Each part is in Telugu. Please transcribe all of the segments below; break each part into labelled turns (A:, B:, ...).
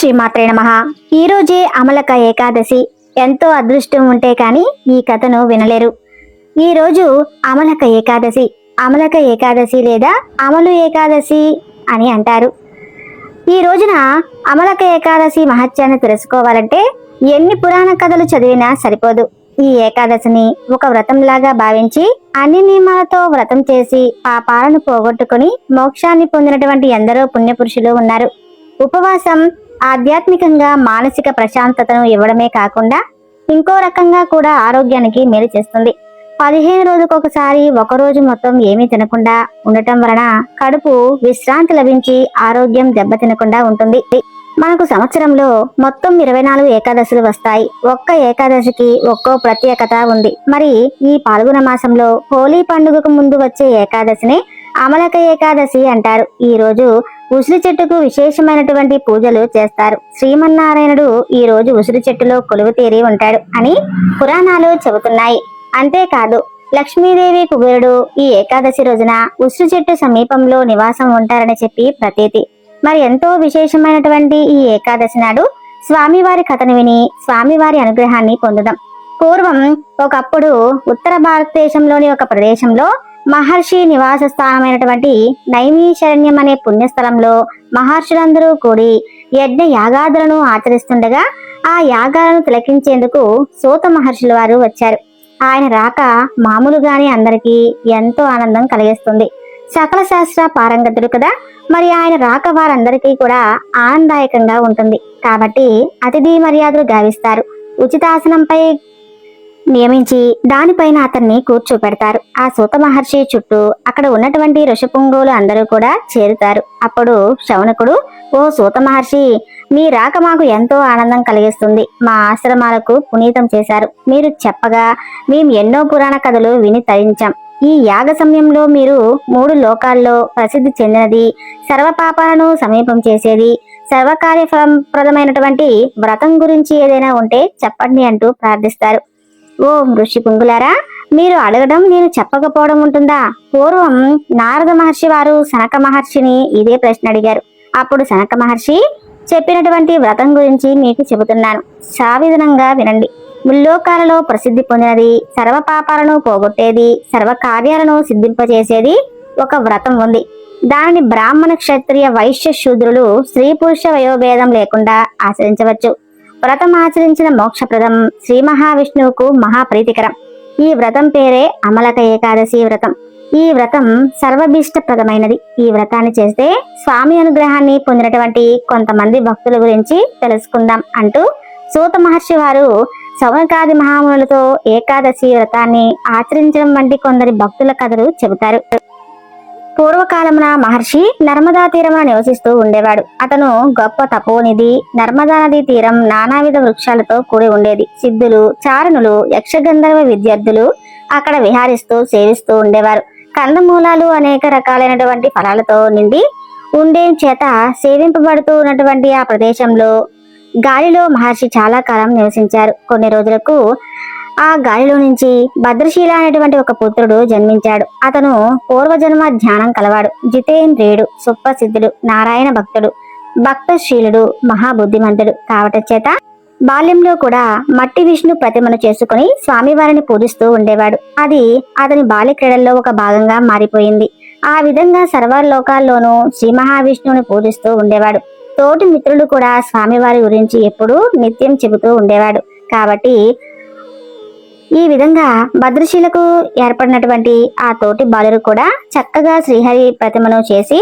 A: శ్రీమాత్రే నమ. ఈరోజే అమలక ఏకాదశి. ఎంతో అదృష్టం ఉంటే కానీ ఈ కథను వినలేరు. ఈ రోజు అమలక ఏకాదశి. అమలక ఏకాదశి లేదా అమలు ఏకాదశి అని అంటారు. ఈ రోజున అమలక ఏకాదశి మహత్యాన్ని తెలుసుకోవాలంటే ఎన్ని పురాణ కథలు చదివినా సరిపోదు. ఈ ఏకాదశిని ఒక వ్రతంలాగా భావించి అన్ని నియమాలతో వ్రతం చేసి పాపాలను పోగొట్టుకుని మోక్షాన్ని పొందినటువంటి ఎందరో పుణ్యపురుషులు ఉన్నారు. ఉపవాసం ఆధ్యాత్మికంగా మానసిక ప్రశాంతతను ఇవ్వడమే కాకుండా ఇంకో రకంగా కూడా ఆరోగ్యానికి మేలు చేస్తుంది. పదిహేను రోజులకు ఒకసారి ఒక రోజు మొత్తం ఏమీ తినకుండా ఉండటం వలన కడుపు విశ్రాంతి లభించి ఆరోగ్యం దెబ్బతినకుండా ఉంటుంది. మనకు సంవత్సరంలో మొత్తం ఇరవై నాలుగు ఏకాదశులు వస్తాయి. ఒక్క ఏకాదశికి ఒక్కో ప్రత్యేకత ఉంది. మరి ఈ పాల్గొన మాసంలో హోలీ పండుగకు ముందు వచ్చే ఏకాదశిని అమలక ఏకాదశి అంటారు. ఈ రోజు ఉసిరి చెట్టుకు విశేషమైనటువంటి పూజలు చేస్తారు. శ్రీమన్నారాయణుడు ఈ రోజు ఉసిరి చెట్టులో కొలువు తీరి ఉంటాడు అని పురాణాలు చెబుతున్నాయి. అంతేకాదు లక్ష్మీదేవి కుబేరుడు ఈ ఏకాదశి రోజున ఉసిరి చెట్టు సమీపంలో నివాసం ఉంటారని చెప్పి ప్రతీతి. మరి ఎంతో విశేషమైనటువంటి ఈ ఏకాదశి నాడు స్వామివారి కథను విని స్వామివారి అనుగ్రహాన్ని పొందుదాం. పూర్వం ఒకప్పుడు ఉత్తర భారతదేశంలోని ఒక ప్రదేశంలో మహర్షి నివాస స్థానమైనటువంటి నైమీశరణ్యం అనే పుణ్యస్థలంలో మహర్షులందరూ కూడి యజ్ఞ యాగాదులను ఆచరిస్తుండగా ఆ యాగాలను తిలకించేందుకు సూత మహర్షుల వారు వచ్చారు. ఆయన రాక మామూలుగానే అందరికీ ఎంతో ఆనందం కలిగిస్తుంది. సకల శాస్త్ర పారంగతుడు కదా మరి ఆయన రాక వారందరికీ కూడా ఆనందాయకంగా ఉంటుంది. కాబట్టి అతిథి మర్యాదలు గావిస్తారు. ఉచితాసనంపై నియమించి దానిపైన అతన్ని కూర్చోపెడతారు. ఆ సూత మహర్షి చుట్టూ అక్కడ ఉన్నటువంటి ఋషపుంగోలు అందరూ కూడా చేరుతారు. అప్పుడు శౌనకుడు ఓ సూత మహర్షి మీ రాక మాకు ఎంతో ఆనందం కలిగిస్తుంది. మా ఆశ్రమాలకు పునీతం చేశారు. మీరు చెప్పగా మేము ఎన్నో పురాణ కథలు విని తరించాం. ఈ యాగ సమయంలో మీరు మూడు లోకాల్లో ప్రసిద్ధి చెందినది సర్వపాపాలను సమీపం చేసేది సర్వకార్యప్రదమైనటువంటి వ్రతం గురించి ఏదైనా ఉంటే చెప్పండి అంటూ ప్రార్థిస్తారు. ఓ ఋషి పుంగులారా మీరు అడగడం నేను చెప్పకపోవడం ఉంటుందా? పూర్వం నారద మహర్షి వారు సనక మహర్షిని ఇదే ప్రశ్న అడిగారు. అప్పుడు సనక మహర్షి చెప్పినటువంటి వ్రతం గురించి మీకు చెబుతున్నాను. సావిధనంగా వినండి. ముల్లోకాలలో ప్రసిద్ధి పొందినది సర్వ పాపాలను పోగొట్టేది సర్వ కార్యాలను సిద్ధింపచేసేది ఒక వ్రతం ఉంది. దానిని బ్రాహ్మణ క్షత్రియ వైశ్య శూద్రులు స్త్రీ పురుష వయోభేదం లేకుండా ఆచరించవచ్చు. వ్రతం ఆచరించిన మోక్షప్రదం శ్రీ మహావిష్ణువుకు మహాప్రీతికరం. ఈ వ్రతం పేరే అమలక ఏకాదశి వ్రతం. ఈ వ్రతం సర్వభీష్టప్రదమైనది. ఈ వ్రతాన్ని చేస్తే స్వామి అనుగ్రహాన్ని పొందినటువంటి కొంతమంది భక్తుల గురించి తెలుసుకుందాం అంటూ సూత మహర్షి వారు సౌనకాది మహామునులతో ఏకాదశి వ్రతాన్ని ఆచరించడం వంటి కొందరి భక్తుల కథలు చెబుతారు. పూర్వకాలమున మహర్షి నర్మదా తీరమున నివసిస్తూ ఉండేవాడు. అతను గొప్ప తపోనిధి నర్మదా నది తీరం నానావిధ వృక్షాలతో కూడి ఉండేది. సిద్ధులు చారణులు యక్షగంధర్వ విద్యార్థులు అక్కడ విహారిస్తూ సేవిస్తూ ఉండేవారు. కందమూలాలు అనేక రకాలైనటువంటి ఫలాలతో నిండి ఉండే చేత సేవింపబడుతూ ఉన్నటువంటి ఆ ప్రదేశంలో గాలిలో మహర్షి చాలా కాలం నివసించారు. కొన్ని రోజులకు ఆ గాలిలో నుంచి భద్రశీల అనేటువంటి ఒక పుత్రుడు జన్మించాడు. అతను పూర్వజన్మ ధ్యానం కలవాడు. జితేంద్రియుడు సుప్రసిద్ధుడు నారాయణ భక్తుడు భక్తశీలుడు మహాబుద్ధిమంతుడు. కావట చేత బాల్యంలో కూడా మట్టి విష్ణు ప్రతిమను చేసుకుని స్వామివారిని పూజిస్తూ ఉండేవాడు. అది అతని బాల్య క్రీడల్లో ఒక భాగంగా మారిపోయింది. ఆ విధంగా సర్వలోకాల్లోనూ శ్రీ మహావిష్ణువుని పూజిస్తూ ఉండేవాడు. తోటి మిత్రులు కూడా స్వామివారి గురించి ఎప్పుడూ నిత్యం చెబుతూ ఉండేవాడు. కాబట్టి ఈ విధంగా భద్రశీలకు ఏర్పడినటువంటి ఆ తోటి బాలురు కూడా చక్కగా శ్రీహరి ప్రతిమను చేసి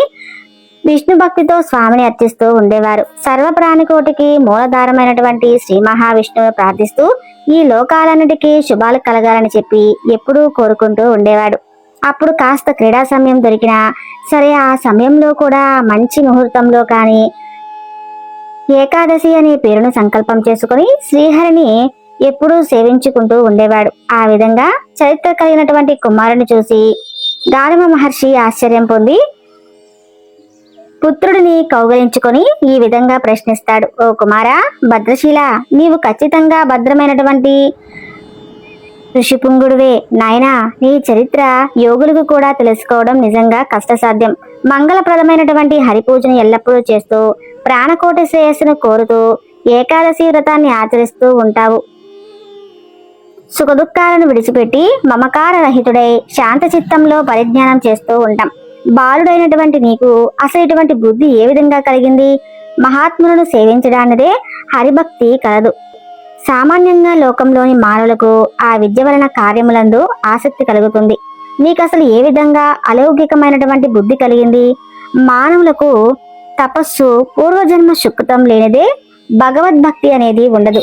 A: విష్ణు భక్తితో స్వామిని అర్చిస్తూ ఉండేవారు. సర్వ ప్రాణికోటికి మూలధారమైనటువంటి శ్రీ మహావిష్ణువును ప్రార్థిస్తూ ఈ లోకాలన్నిటికీ శుభాలు కలగాలని చెప్పి ఎప్పుడూ కోరుకుంటూ ఉండేవాడు. అప్పుడు కాస్త క్రీడా సమయం దొరికినా సరే ఆ సమయంలో కూడా మంచి ముహూర్తంలో కానీ ఏకాదశి అనే పేరును సంకల్పం చేసుకుని శ్రీహరిని ఎప్పుడూ సేవించుకుంటూ ఉండేవాడు. ఆ విధంగా చరిత్ర కలిగినటువంటి కుమారుని చూసి గారమ మహర్షి ఆశ్చర్యం పొంది పుత్రుడిని కౌగలించుకొని ఈ విధంగా ప్రశ్నిస్తాడు. ఓ కుమారా భద్రశీల నీవు ఖచ్చితంగా భద్రమైనటువంటి ఋషిపుంగుడువే. నాయనా నీ చరిత్ర యోగులకు కూడా తెలుసుకోవడం నిజంగా కష్టసాధ్యం. మంగళప్రదమైనటువంటి హరిపూజను ఎల్లప్పుడూ చేస్తూ ప్రాణకోటి శ్రేయస్సును కోరుతూ ఏకాదశి వ్రతాన్ని ఆచరిస్తూ ఉంటావు. సుఖదుఖాలను విడిచిపెట్టి మమకార రహితుడై శాంత చిత్తంలో పరిజ్ఞానం చేస్తూ ఉంటాం. బాలుడైనటువంటి నీకు అసలు ఇటువంటి బుద్ధి ఏ విధంగా కలిగింది? మహాత్ములను సేవించడానిదే హరిభక్తి కలదు. సామాన్యంగా లోకంలోని మానవులకు ఆ విద్య వలన కార్యములందు ఆసక్తి కలుగుతుంది. నీకు అసలు ఏ విధంగా అలౌకికమైనటువంటి బుద్ధి కలిగింది? మానవులకు తపస్సు పూర్వజన్మ సుకృతం లేనిదే భగవద్భక్తి అనేది ఉండదు.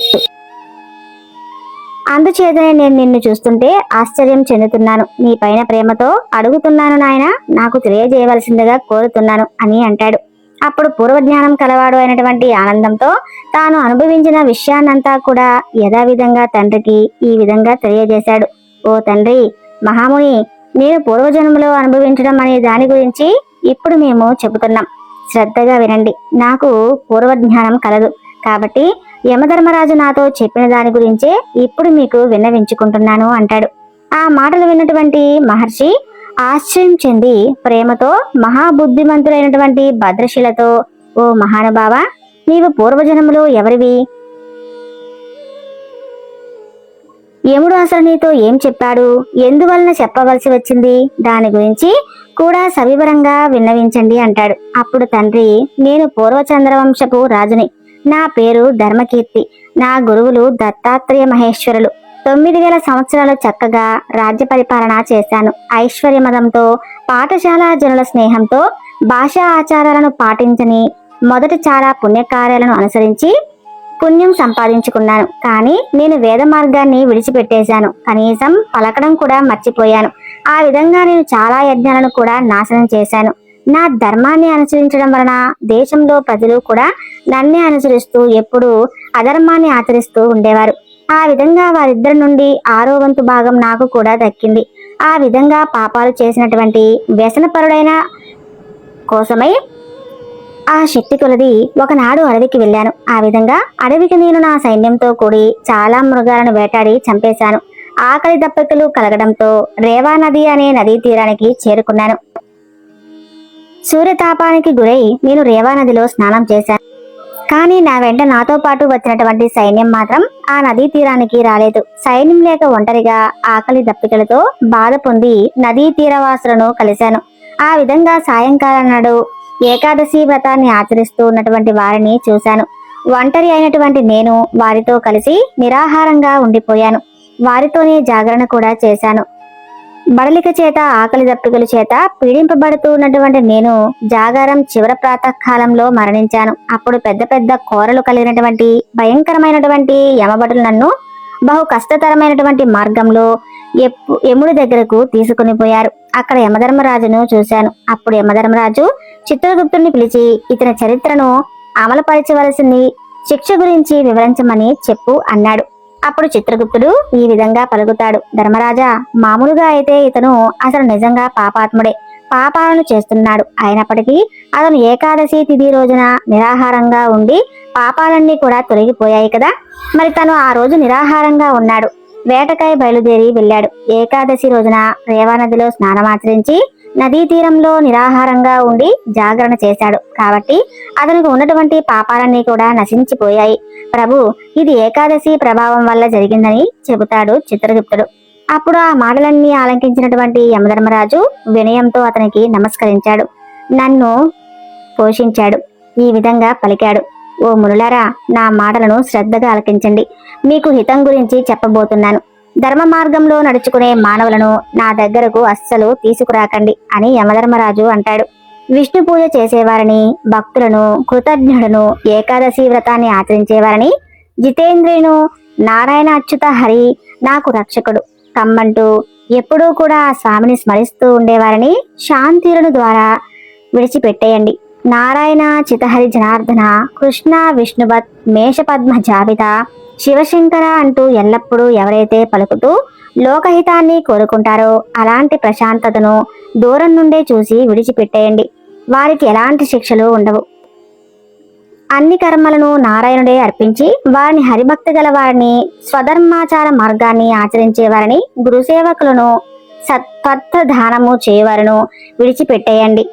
A: అందుచేతనే నేను నిన్ను చూస్తుంటే ఆశ్చర్యం చెందుతున్నాను. నీ పైన ప్రేమతో అడుగుతున్నాను నాయన నాకు తెలియజేయవలసిందిగా కోరుతున్నాను అని అంటాడు. అప్పుడు పూర్వజ్ఞానం కలవాడు అయినటువంటి ఆనందంతో తాను అనుభవించిన విషయాన్నంతా కూడా యథావిధంగా తండ్రికి ఈ విధంగా తెలియజేశాడు. ఓ తండ్రి మహాముని నేను పూర్వజన్మలో అనుభవించడం అనే దాని గురించి ఇప్పుడు మేము చెబుతున్నాం. శ్రద్ధగా వినండి. నాకు పూర్వజ్ఞానం కలదు. కాబట్టి యమధర్మరాజు నాతో చెప్పిన దాని గురించే ఇప్పుడు మీకు విన్నవించుకుంటున్నాను అంటాడు. ఆ మాటలు విన్నటువంటి మహర్షి ఆశ్చర్యం చెంది ప్రేమతో మహాబుద్ధిమంతుడైనటువంటి భద్రశిలతో ఓ మహానుభావ నీవు పూర్వజన్మలో ఎవరివి? యముడు అసలు నీతో ఏం చెప్పాడు? ఎందువలన చెప్పవలసి వచ్చింది? దాని గురించి కూడా సవివరంగా విన్నవించండి అంటాడు. అప్పుడు తండ్రి నేను పూర్వచంద్రవంశపు రాజుని. నా పేరు ధర్మకీర్తి. నా గురువులు దత్తాత్రేయ మహేశ్వరులు. తొమ్మిది వేల సంవత్సరాలు చక్కగా రాజ్య పరిపాలన చేశాను. ఐశ్వర్యమదంతో పాఠశాల జనుల స్నేహంతో భాషా ఆచారాలను పాటించని మొదట చాలా పుణ్యకార్యాలను అనుసరించి పుణ్యం సంపాదించుకున్నాను. కానీ నేను వేద మార్గాన్ని విడిచిపెట్టేశాను. కనీసం పలకడం కూడా మర్చిపోయాను. ఆ విధంగా నేను చాలా యజ్ఞాలను కూడా నాశనం చేశాను. నా ధర్మాన్ని అనుసరించడం వలన దేశంలో ప్రజలు కూడా నన్నే అనుసరిస్తూ ఎప్పుడూ అధర్మాన్ని ఆచరిస్తూ ఉండేవారు. ఆ విధంగా వారిద్దరి నుండి ఆరో వంతు భాగం నాకు కూడా దక్కింది. ఆ విధంగా పాపాలు చేసినటువంటి వ్యసనపరుడైన కోసమై ఆ శక్తి కొలది ఒకనాడు అడవికి వెళ్ళాను. ఆ విధంగా అడవికి నేను నా సైన్యంతో కూడి చాలా మృగాలను వేటాడి చంపేశాను. ఆకలి దప్పికలు కలగడంతో రేవా నది అనే నదీ తీరానికి చేరుకున్నాను. సూర్యతాపానికి గురై నేను రేవా నదిలో స్నానం చేశాను. కానీ నా వెంట నాతో పాటు వచ్చినటువంటి సైన్యం మాత్రం ఆ నదీ తీరానికి రాలేదు. సైన్యం లేక ఒంటరిగా ఆకలి దప్పికలతో బాధ పొంది నదీ తీరవాసులను కలిశాను. ఆ విధంగా సాయంకాలం నాడు ఏకాదశి వ్రతాన్ని ఆచరిస్తూ ఉన్నటువంటి వారిని చూశాను. ఒంటరి అయినటువంటి నేను వారితో కలిసి నిరాహారంగా ఉండిపోయాను. వారితోనే జాగరణ కూడా చేశాను. బడలిక చేత ఆకలి దప్పికల చేత పీడింపబడుతూ ఉన్నటువంటి నేను జాగారం చివర ప్రాతకాలంలో మరణించాను. అప్పుడు పెద్ద పెద్ద కోరలు కలిగినటువంటి భయంకరమైనటువంటి యమబడులు నన్ను బహు కష్టతరమైనటువంటి మార్గంలో యముడి దగ్గరకు తీసుకుని పోయారు. అక్కడ యమధర్మరాజును చూశాను. అప్పుడు యమధర్మరాజు చిత్రగుప్తుడిని పిలిచి ఇతని చరిత్రను అమలుపరచవలసింది శిక్ష గురించి వివరించమని చెప్పు అన్నాడు. అప్పుడు చిత్రగుప్తుడు ఈ విధంగా పలుకుతాడు. ధర్మరాజా మామూలుగా అయితే ఇతను అసలు నిజంగా పాపాత్ముడే. పాపాలను చేస్తున్నాడు. అయినప్పటికీ అతను ఏకాదశి తిథి రోజున నిరాహారంగా ఉండి పాపాలన్నీ కూడా తొలగిపోయాయి కదా. మరి తను ఆ రోజు నిరాహారంగా ఉన్నాడు. వేటకై బయలుదేరి వెళ్ళాడు. ఏకాదశి రోజున రేవానదిలో స్నానమాచరించి నదీ తీరంలో నిరాహారంగా ఉండి జాగరణ చేశాడు. కాబట్టి అతనికి ఉన్నటువంటి పాపాలన్నీ కూడా నశించిపోయాయి. ప్రభు ఇది ఏకాదశి ప్రభావం వల్ల జరిగిందని చెబుతాడు చిత్రగుప్తుడు. అప్పుడు ఆ మాటలన్నీ ఆలంకించినటువంటి యమధర్మరాజు వినయంతో అతనికి నమస్కరించాడు. నన్ను పోషించాడు. ఈ విధంగా పలికాడు. ఓ మునులారా నా మాటలను శ్రద్ధగా ఆలకించండి. మీకు హితం గురించి చెప్పబోతున్నాను. ధర్మ మార్గంలో నడుచుకునే మానవులను నా దగ్గరకు అస్సలు తీసుకురాకండి అని యమధర్మరాజు అంటాడు. విష్ణు పూజ చేసేవారని భక్తులను కృతజ్ఞులను ఏకాదశి వ్రతాన్ని ఆచరించేవారని జితేంద్రియును నారాయణ అచ్యుత హరి నాకు రక్షకుడు. కమ్మంటూ ఎప్పుడూ కూడా ఆ స్వామిని స్మరిస్తూ ఉండేవారని శాంతిరుని ద్వారా విడిచిపెట్టేయండి. నారాయణ చితహరి జనార్దన కృష్ణ విష్ణువత్ మేషపద్మ జాబితా శివశంకర అంటూ ఎల్లప్పుడూ ఎవరైతే పలుకుతూ లోకహితాన్ని కోరుకుంటారో అలాంటి ప్రశాంతతను దూరం నుండే చూసి విడిచిపెట్టేయండి. వారికి ఎలాంటి శిక్షలు ఉండవు. అన్ని కర్మలను నారాయణుడే అర్పించి వారిని హరిభక్తి గల వారిని స్వధర్మాచార మార్గాన్ని ఆచరించే వారిని గురుసేవకులను సత్పథ దానము చేయవారును విడిచిపెట్టేయండి.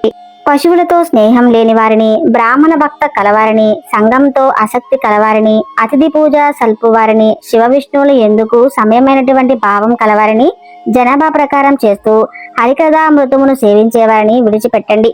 A: పశువులతో స్నేహం లేని వారిని బ్రాహ్మణ భక్త కలవారిని సంఘంతో ఆసక్తి కలవారిని అతిథి పూజ సల్పు వారిని శివ విష్ణువులు ఎందుకు సమయమైనటువంటి భావం కలవారిని జనాభా ప్రకారం చేస్తూ హరికథా మృతమును సేవించేవారిని విడిచిపెట్టండి.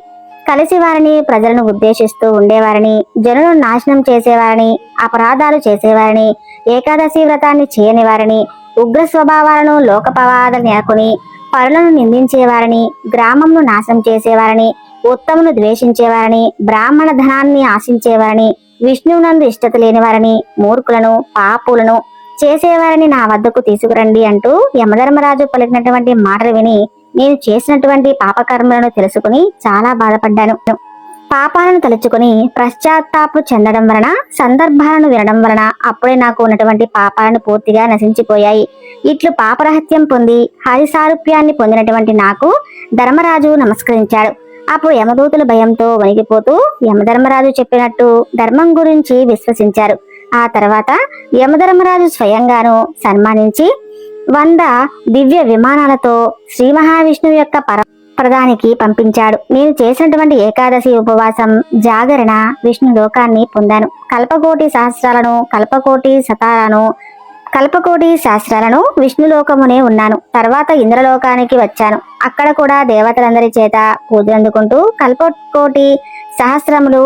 A: కలిసి వారిని ప్రజలను ఉద్దేశిస్తూ ఉండేవారిని జనులను నాశనం చేసేవారిని అపరాధాలు చేసేవారిని ఏకాదశి వ్రతాన్ని చేయని వారిని ఉగ్ర స్వభావాలను లోకపవాద నెలకొని పరులను నిందించేవారిని గ్రామంను నాశనం చేసేవారిని ఉత్తమును ద్వేషించేవారిని బ్రాహ్మణ ధనాన్ని ఆశించేవారిని విష్ణువునందు ఇష్టత లేనివారని మూర్ఖులను పాపులను చేసేవారిని నా వద్దకు తీసుకురండి అంటూ యమధర్మరాజు పలికినటువంటి మాటలు విని నేను చేసినటువంటి పాపకర్మలను తెలుసుకుని చాలా బాధపడ్డాను. పాపాలను తలుచుకుని పశ్చాత్తాపు చెందడం వలన సందర్భాలను వినడం వలన అప్పుడే నాకు ఉన్నటువంటి పాపాలను పూర్తిగా నశించిపోయాయి. ఇట్లు పాపరహత్యం పొంది హరిసారూప్యాన్ని పొందినటువంటి నాకు ధర్మరాజు నమస్కరించాడు. అప్పుడు యమదూతుల భయంతో వణికిపోతూ యమధర్మరాజు చెప్పినట్టు ధర్మం గురించి విశ్వసించారు. ఆ తర్వాత యమధర్మరాజు స్వయంగాను సన్మానించి వంద దివ్య విమానాలతో శ్రీ మహావిష్ణువు యొక్క పర ప్రధానికి పంపించాడు. నేను చేసినటువంటి ఏకాదశి ఉపవాసం జాగరణ విష్ణు లోకాన్ని పొందాను. కల్పకోటి సహస్రాలను కల్పకోటి శతాలను కల్పకోటి శాస్త్రాలను విష్ణులోకమునే ఉన్నాను. తర్వాత ఇంద్రలోకానికి వచ్చాను. అక్కడ కూడా దేవతలందరి చేత పూజలందుకుంటూ కల్పకోటి సహస్రములు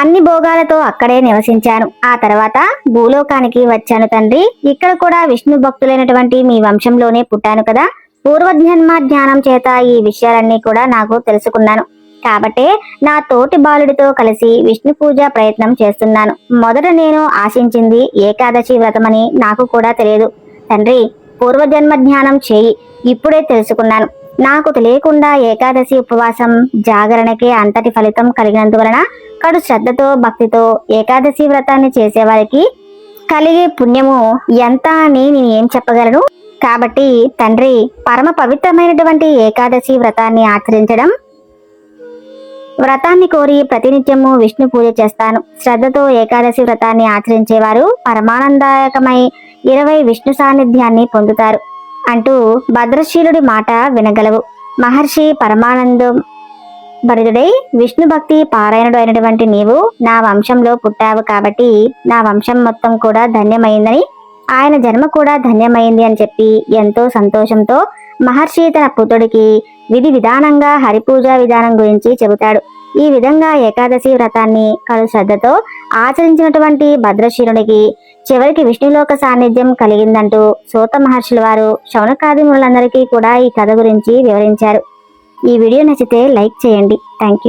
A: అన్ని భోగాలతో అక్కడే నివసించాను. ఆ తర్వాత భూలోకానికి వచ్చాను తండ్రి. ఇక్కడ కూడా విష్ణు భక్తులైనటువంటి మీ వంశంలోనే పుట్టాను కదా. పూర్వజన్మ ధ్యానం చేత ఈ విషయాలన్నీ కూడా నాకు తెలుసుకున్నాను. కాబట్టే నా తోటి బాలుడితో కలిసి విష్ణు పూజ ప్రయత్నం చేస్తున్నాను. మొదట నేను ఆశించింది ఏకాదశి వ్రతమని నాకు కూడా తెలియదు. తండ్రి పూర్వజన్మ జ్ఞానం చేయి. ఇప్పుడే తెలుసుకున్నాను. నాకు తెలియకుండా ఏకాదశి ఉపవాసం జాగరణకే అంతటి ఫలితం కలిగినందువలన కడు శ్రద్ధతో భక్తితో ఏకాదశి వ్రతాన్ని చేసేవారికి కలిగే పుణ్యము ఎంత అని నేను ఏం చెప్పగలను? కాబట్టి తండ్రి పరమ పవిత్రమైనటువంటి ఏకాదశి వ్రతాన్ని ఆచరించడం వ్రతాన్ని కోరి ప్రతినిత్యము విష్ణు పూజ చేస్తాను. శ్రద్ధతో ఏకాదశి వ్రతాన్ని ఆచరించేవారు పరమానందాయకమై ఇరవై విష్ణు సాన్నిధ్యాన్ని పొందుతారు. అంటూ భద్రశీలుడి మాట వినగలవు. మహర్షి పరమానందం భరితుడై విష్ణు భక్తి పారాయణుడు అయినటువంటి నీవు నా వంశంలో పుట్టావు కాబట్టి నా వంశం మొత్తం కూడా ధన్యమైందని ఆయన జన్మ కూడా ధన్యమైంది అని చెప్పి ఎంతో సంతోషంతో మహర్షి తన పుత్రుడికి విధి విధానంగా హరిపూజ విధానం గురించి చెబుతాడు. ఈ విధంగా ఏకాదశి వ్రతాన్ని కడు శ్రద్ధతో ఆచరించినటువంటి భద్రశీలునికి చివరికి విష్ణులోక సాన్నిధ్యం కలిగిందంటూ సూత మహర్షుల వారు శౌనకాదిములందరికీ కూడా ఈ కథ గురించి వివరించారు. ఈ వీడియో నచ్చితే లైక్ చేయండి. Thank you